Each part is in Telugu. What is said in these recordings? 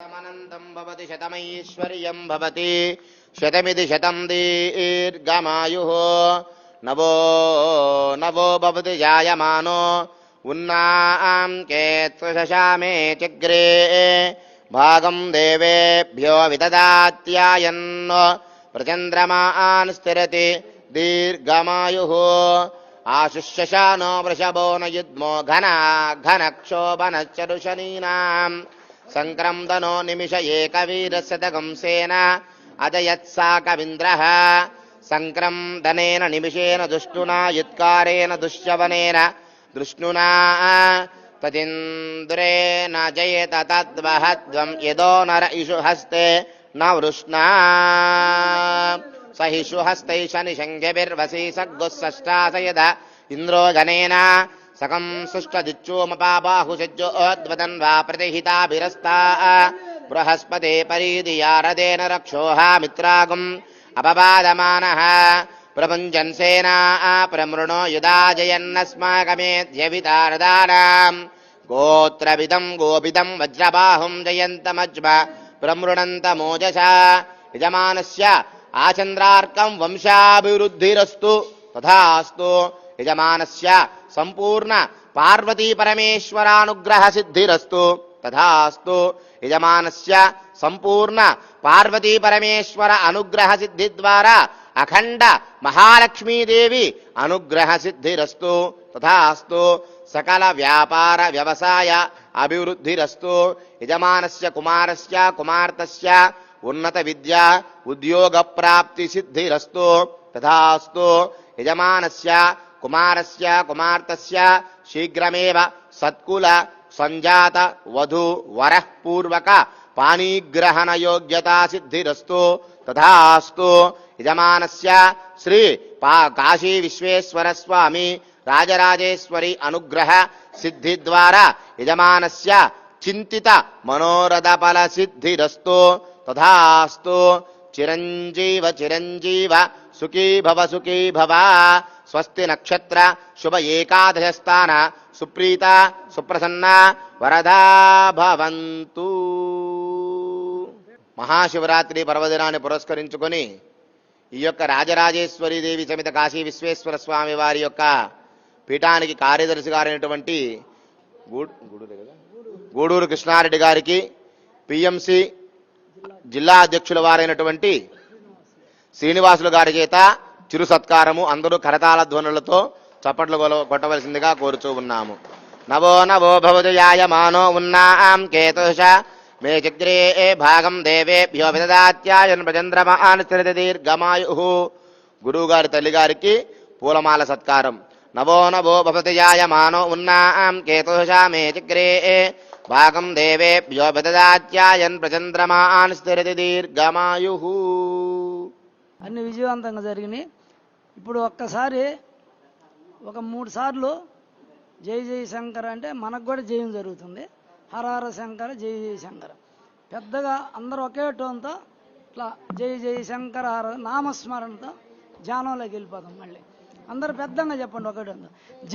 शतमनन्तं भवति शतमैश्वर्यं भवति शतमिति शतं दीर्घमायुः नवो नवो भवति जायमानो उन्नां केत्वशशामे चग्रे भागं देवेभ्यो विददात्यायन् प्रचन्द्रमान् स्थिरति दीर्घमायुः आशुष्यशानो वृषभो न युग्मो घना घनक्षोभनश्चरुशनीनाम् सङ्क्रन्दनो निमिष एकवीरशतकंसेन अजयत्साकविन्द्रः सङ्क्रन्दनेन निमिषेण दुष्टुना युत्कारेण दुश्यवनेन दृष्णुना तदिन्द्रेण जयेत तद्वहध्वम् यदो नर इषु हस्ते न वृष्णा स हिषु हस्तैः शनिशङ्घ्यभिर्वसी सग्गुःषष्टाशयद इन्द्रो गणेन सकं सुष्टदिच्चोमपाबाहुषज्जोद्वदन् वा प्रतिहिताभिरस्ता बृहस्पते परीदियारदेन रक्षोहा मित्रागुम् अपवादमानः प्रभुञ्जन्सेना प्रमृणो युदाजयन्नस्माकमेध्यवितारदानाम् गोत्रविदम् गोपिदम् वज्रबाहुम् जयन्तमज्म प्रमृणन्तमोजसा यजमानस्य आचन्द्रार्कम् वंशाभिवृद्धिरस्तु तथास्तु यजमानस्य సంపూర్ణ పార్వతీ పరమేశ్వరానుగ్రహ సిద్ధిరస్తు. తథాస్తు. యజమానస్య సంపూర్ణ పార్వతీ పరమేశ్వర అనుగ్రహ సిద్ధి ద్వారా అఖండ మహాలక్ష్మీదేవి అనుగ్రహ సిద్ధిరస్తు. తథాస్తు. సకల వ్యాపార వ్యవసాయ అభివృద్ధిరస్తు. యజమానస్య కుమారస్య కుమార్తెస్య ఉన్నత విద్య ఉద్యోగ ప్రాప్తి సిద్ధిరస్తు. తథాస్తు. యజమానస్య కుమారస్య కుమార్తెస్య శీఘ్రమేవ సత్కుల సంజాత వధు వరః పూర్వక పానీగ్రహణ యోగ్యత సిద్ధిరస్తు తథాస్తు. యజమానస్య శ్రీ పా కాశీ విశ్వేశ్వర స్వామి రాజరాజేశ్వరి అనుగ్రహ సిద్ధి ద్వారా యజమానస్య చింతిత మనోరథ ఫల సిద్ధిరస్తు తథాస్తు. చిరంజీవ చిరంజీవ సుఖీ భవ సుఖీ భవ స్వస్తి నక్షత్ర శుభ ఏకాదశ సుప్రీత సుప్రసన్న వరదా భవంతు. మహాశివరాత్రి పర్వదినాన్ని పురస్కరించుకొని ఈ యొక్క రాజరాజేశ్వరి దేవి సమిత కాశీ విశ్వేశ్వర స్వామి వారి యొక్క పీఠానికి కార్యదర్శి గారైనటువంటి గూడూరు కృష్ణారెడ్డి గారికి పిఎంసి జిల్లా అధ్యక్షుల వారైనటువంటి శ్రీనివాసులు గారి చేత చిరు సత్కారము అందరూ కరతాళ ధ్వనులతో చప్పట్లు కొల- కొట్టవలసిందిగా కోరుచూ ఉన్నాము. నవో నవో భవజయాయ మానో ఉన్నాం కేతుష. మే చగ్రే భాగం దేవేభ్యో విదదాత్యాయన్ ప్రచంద్రమాన్ స్థిరతి దీర్ఘమాయు. గురువుగారి తల్లిగారికి పూలమాల సత్కారం. నవో నవో భవతయాయ మానో ఉన్నాం కేతుష. మే చగ్రే భాగం దేవేభ్యో విదదాత్యాయన్ ప్రచంద్రమాన్ స్థిరతి దీర్ఘమాయు. అన్ని విజయవంతంగా జరిగినాయి. ఇప్పుడు ఒక్కసారి ఒక మూడు సార్లు జై జై శంకర్ అంటే మనకు కూడా జయం జరుగుతుంది. హర హర శంకర జై జై శంకర. పెద్దగా అందరూ ఒకే టోన్తో ఇట్లా జై జై శంకర హర నామస్మరణతో ధ్యానంలోకి వెళ్ళిపోతాం మళ్ళీ. అందరు పెద్దగా చెప్పండి ఒకటి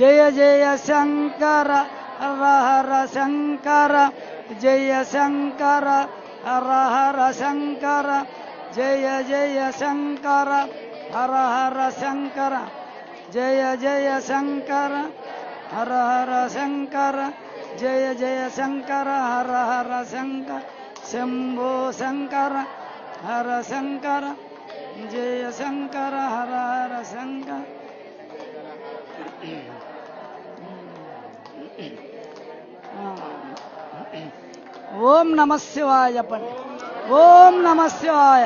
జయ జయ శంకర హర హర శంకర జయ శంకర హర హర శంకర జయ జయ శంకర హర హర శంకర జయ జయ శంకర హర హర శంకర జయ జయ శంకర హర హర శంకర శంభో శంకర హర శంకర జయ శంకర హర హర శంకర. ఓం నమ శివాయ పండి ఓం నమ శివాయ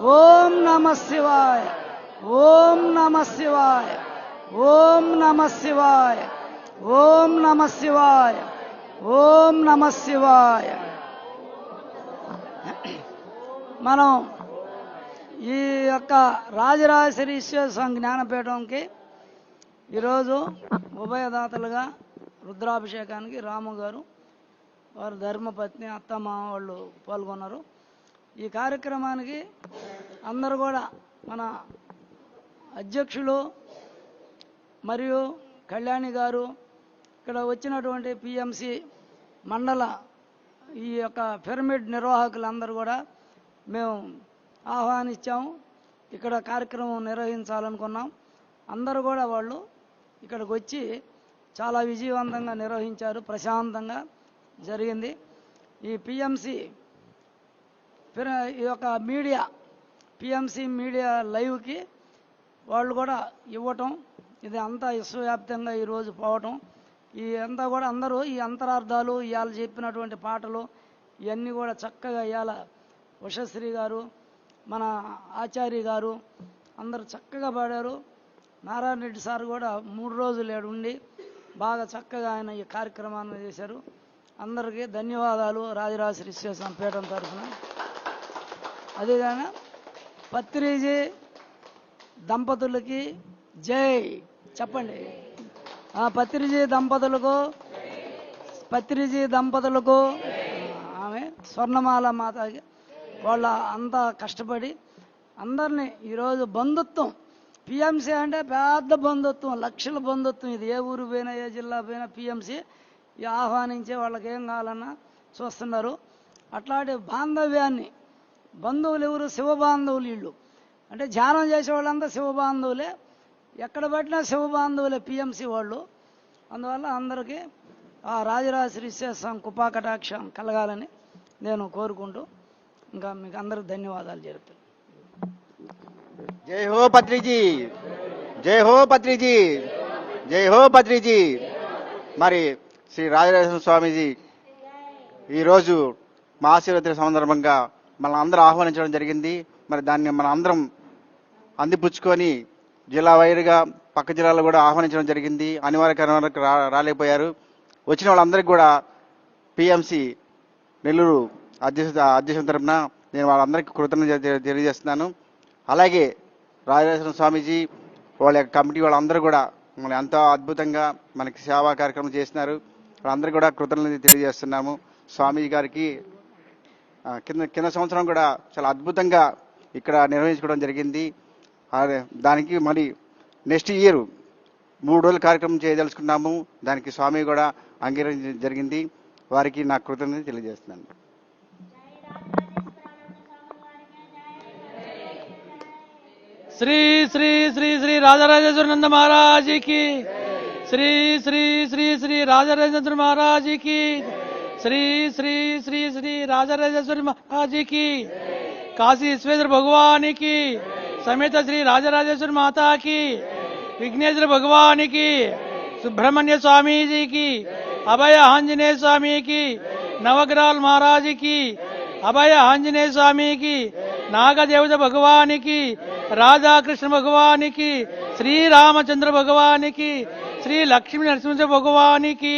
ఓం నమ శివాయ. ఓం నమ శివాయ. ఓం నమ శివాయ. ఓం నమ శివాయ. ఓం నమ శివాయ. మనం ఈ యొక్క రాజరాజేశ్వర స్వామి జ్ఞానపీఠంకి ఈరోజు ఉభయదాతలుగా రుద్రాభిషేకానికి రాము గారు వారు ధర్మపత్ని అత్తమ్మ వాళ్ళు పాల్గొన్నారు. ఈ కార్యక్రమానికి అందరూ కూడా మన అధ్యక్షులు మరియు కళ్యాణి గారు ఇక్కడ వచ్చినటువంటి పిఎంసి మండల ఈ యొక్క పిరమిడ్ నిర్వాహకులందరూ కూడా మేము ఆహ్వానించాము ఇక్కడ కార్యక్రమం నిర్వహించాలనుకున్నాం. అందరూ కూడా వాళ్ళు ఇక్కడికి వచ్చి చాలా విజయవంతంగా నిర్వహించారు. ప్రశాంతంగా జరిగింది. ఈ పిఎంసి ఈ యొక్క మీడియా పిఎంసి మీడియా లైవ్కి వాళ్ళు కూడా ఇవ్వటం ఇది అంతా విశ్వవ్యాప్తంగా ఈరోజు పోవటం ఈ అంతా కూడా అందరూ ఈ అంతరార్థాలు ఇవాళ చెప్పినటువంటి పాటలు ఇవన్నీ కూడా చక్కగా ఇవాళ ఉషశ్రీ గారు మన ఆచార్య గారు అందరూ చక్కగా పాడారు నారాయణ రెడ్డి సార్ కూడా మూడు రోజులు ఉండి బాగా చక్కగా ఆయన ఈ కార్యక్రమాన్ని చేశారు అందరికీ ధన్యవాదాలు రాజరాజ విశ్వేశ్వర పీఠం తరఫున అదేవిధంగా పత్రిజీ దంపతులకి జై. చెప్పండి. ఆ పత్రిజీ దంపతులకు పత్రిజీ దంపతులకు ఆమె స్వర్ణమాల మాత వాళ్ళ అంతా కష్టపడి అందరినీ ఈరోజు బంధుత్వం పిఎంసి అంటే పెద్ద బంధుత్వం లక్షల బంధుత్వం ఇది. ఏ ఊరు పోయినా ఏ జిల్లా పోయినా పిఎంసీ ఆహ్వానించే వాళ్ళకి ఏం కావాలన్నా చూస్తున్నారు. అట్లాంటి బాంధవ్యాన్ని బంధువులు ఎవరు శివబాంధవులు వీళ్ళు. అంటే ధ్యానం చేసే వాళ్ళంతా శివబాంధవులే. ఎక్కడ పట్టినా శివబాంధవులే పిఎంసి వాళ్ళు. అందువల్ల అందరికీ ఆ రాజరాజ కుపాకటాక్షం కలగాలని నేను కోరుకుంటూ ఇంకా మీకు అందరికి ధన్యవాదాలు జరుపుతాను జై హో పత్రిజీ! జై హో పత్రిజీ! జై హో పత్రిజీ! మరి శ్రీ రాజరాజేశ్వర స్వామీజీ ఈరోజు మహాశివరాత్రి సందర్భంగా మన అందరూ ఆహ్వానించడం జరిగింది. మరి దాన్ని మన అందరం అందిపుచ్చుకొని జిల్లా వైరుగా పక్క జిల్లాలో కూడా ఆహ్వానించడం జరిగింది. అనివార్య కారణాలకు రా రాలేకపోయారు. వచ్చిన వాళ్ళందరికీ కూడా పిఎంసి నెల్లూరు అధ్యక్ష అధ్యక్షం తరఫున నేను వాళ్ళందరికీ కృతజ్ఞత తెలియజేస్తున్నాను. అలాగే రాజరాజేశ్వర స్వామీజీ వాళ్ళ యొక్క కమిటీ వాళ్ళందరూ కూడా మన ఎంతో అద్భుతంగా మనకి సేవా కార్యక్రమం చేసినారు వాళ్ళందరికీ కూడా కృతజ్ఞత తెలియజేస్తున్నాము. స్వామీజీ గారికి కింద కింద సంవత్సరం కూడా చాలా అద్భుతంగా ఇక్కడ నిర్వహించుకోవడం జరిగింది. దానికి మరి నెక్స్ట్ ఇయర్ మూడు రోజుల కార్యక్రమం చేయదలుచుకున్నాము. దానికి స్వామి కూడా అంగీకరించడం జరిగింది. వారికి నా కృతజ్ఞత తెలియజేస్తున్నాను. శ్రీ శ్రీ శ్రీ శ్రీ రాజరాజేశ్వర నంద మహారాజీకి. శ్రీ శ్రీ శ్రీ శ్రీ రాజరాజేంద్ర మహారాజీకి. శ్రీ శ్రీ శ్రీ శ్రీ రాజరాజేశ్వరి మహాజీకి కాశీ విశ్వేశ్వర భగవానికి సమేత శ్రీ రాజరాజేశ్వరి మాతాకి విఘ్నేశ్వర భగవానికి సుబ్రహ్మణ్య స్వామీజీకి అభయ ఆంజనేయ స్వామికి నవగ్రహాల మహారాజుకి అభయ ఆంజనేయ స్వామికి నాగదేవత భగవానికి రాధాకృష్ణ భగవానికి శ్రీరామచంద్ర భగవానికి శ్రీ లక్ష్మీ నరసింహ భగవానికి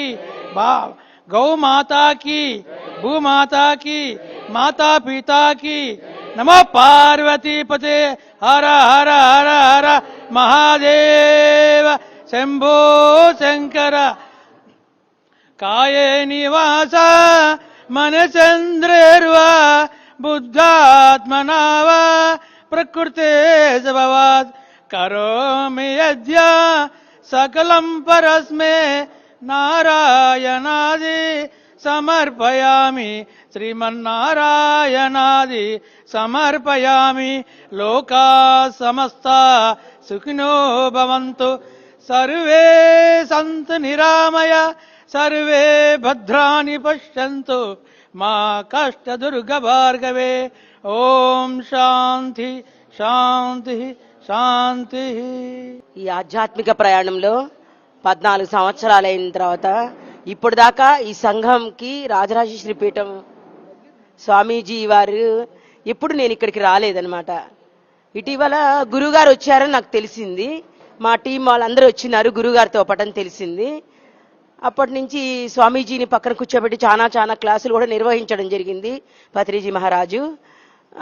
బా गौ माता की, भू माता की, माता पिता की। नमो पार्वती पते, हर हर हर हर महादेव। शंभो शंकर। काये निवास, मन चंद्र बुद्धात्मना वा प्रकृते करो मे अद्या सकलं परस्मे నారాయణాది సమర్పయామి. శ్రీమన్నారాయణాది సమర్పయామి. లోకా సమస్త సుఖినో భవంతు. సర్వే సంతు నిరామయ సర్వే భద్రాని పశ్యంతు. మా కష్ట దుర్గ భార్గవే ఓం శాంతి శాంతి శాంతి. ఈ ఆధ్యాత్మిక ప్రయాణంలో పద్నాలుగు సంవత్సరాలు అయిన తర్వాత ఇప్పుడు దాకా ఈ సంఘంకి రాజరాజేశ్వరి పీఠం స్వామీజీ వారు ఎప్పుడు నేను ఇక్కడికి రాలేదనమాట ఇటీవల గురుగారు వచ్చారని నాకు తెలిసింది. మా టీం వాళ్ళందరూ వచ్చినారు గురుగారితో పాటని తెలిసింది. అప్పటి నుంచి స్వామీజీని పక్కన కూర్చోబెట్టి చాలా చాలా క్లాసులు కూడా నిర్వహించడం జరిగింది పత్రిజీ మహారాజు.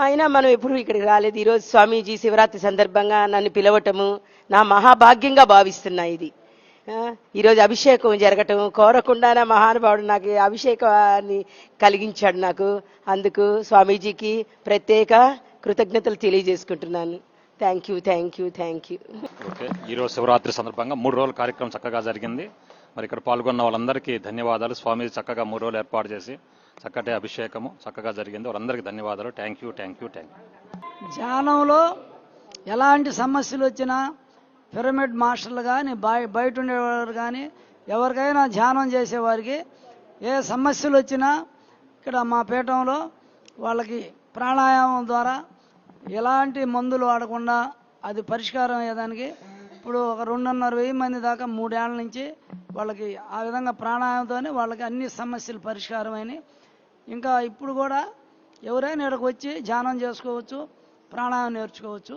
అయినా మనం ఎప్పుడు ఇక్కడికి రాలేదు. ఈరోజు స్వామీజీ శివరాత్రి సందర్భంగా నన్ను పిలవటము నా మహాభాగ్యంగా భావిస్తున్నా ఇది. ఈరోజు అభిషేకం జరగటం కోరకుండా నా మహానుభావుడు నాకు అభిషేకాన్ని కలిగించాడు నాకు. అందుకు స్వామీజీకి ప్రత్యేక కృతజ్ఞతలు తెలియజేసుకుంటున్నాను. Thank you thank you thank you okay. ఈరోజు శివరాత్రి సందర్భంగా మూడు రోజుల కార్యక్రమం చక్కగా జరిగింది. మరి ఇక్కడ పాల్గొన్న వాళ్ళందరికీ ధన్యవాదాలు. స్వామి చక్కగా మూడు రోజులు ఏర్పాటు చేసి చక్కటి అభిషేకము చక్కగా జరిగింది. వారందరికీ ధన్యవాదాలు. Thank you thank you thank you ధ్యానంలో ఎలాంటి సమస్యలు వచ్చినా పిరమిడ్ మాస్టర్లు కానీ బయ బయట ఉండేవారు కానీ ఎవరికైనా ధ్యానం చేసేవారికి ఏ సమస్యలు వచ్చినా ఇక్కడ మా పీఠంలో వాళ్ళకి ప్రాణాయామం ద్వారా ఎలాంటి మందులు వాడకుండా అది పరిష్కారం అయ్యేదానికి ఇప్పుడు ఒక రెండున్నర వెయ్యి మంది దాకా మూడేళ్ళ నుంచి వాళ్ళకి ఆ విధంగా ప్రాణాయామంతోనే వాళ్ళకి అన్ని సమస్యలు పరిష్కారమైనవి ఇంకా ఇప్పుడు కూడా ఎవరైనా ఇక్కడికి వచ్చి ధ్యానం చేసుకోవచ్చు ప్రాణాయామం నేర్చుకోవచ్చు.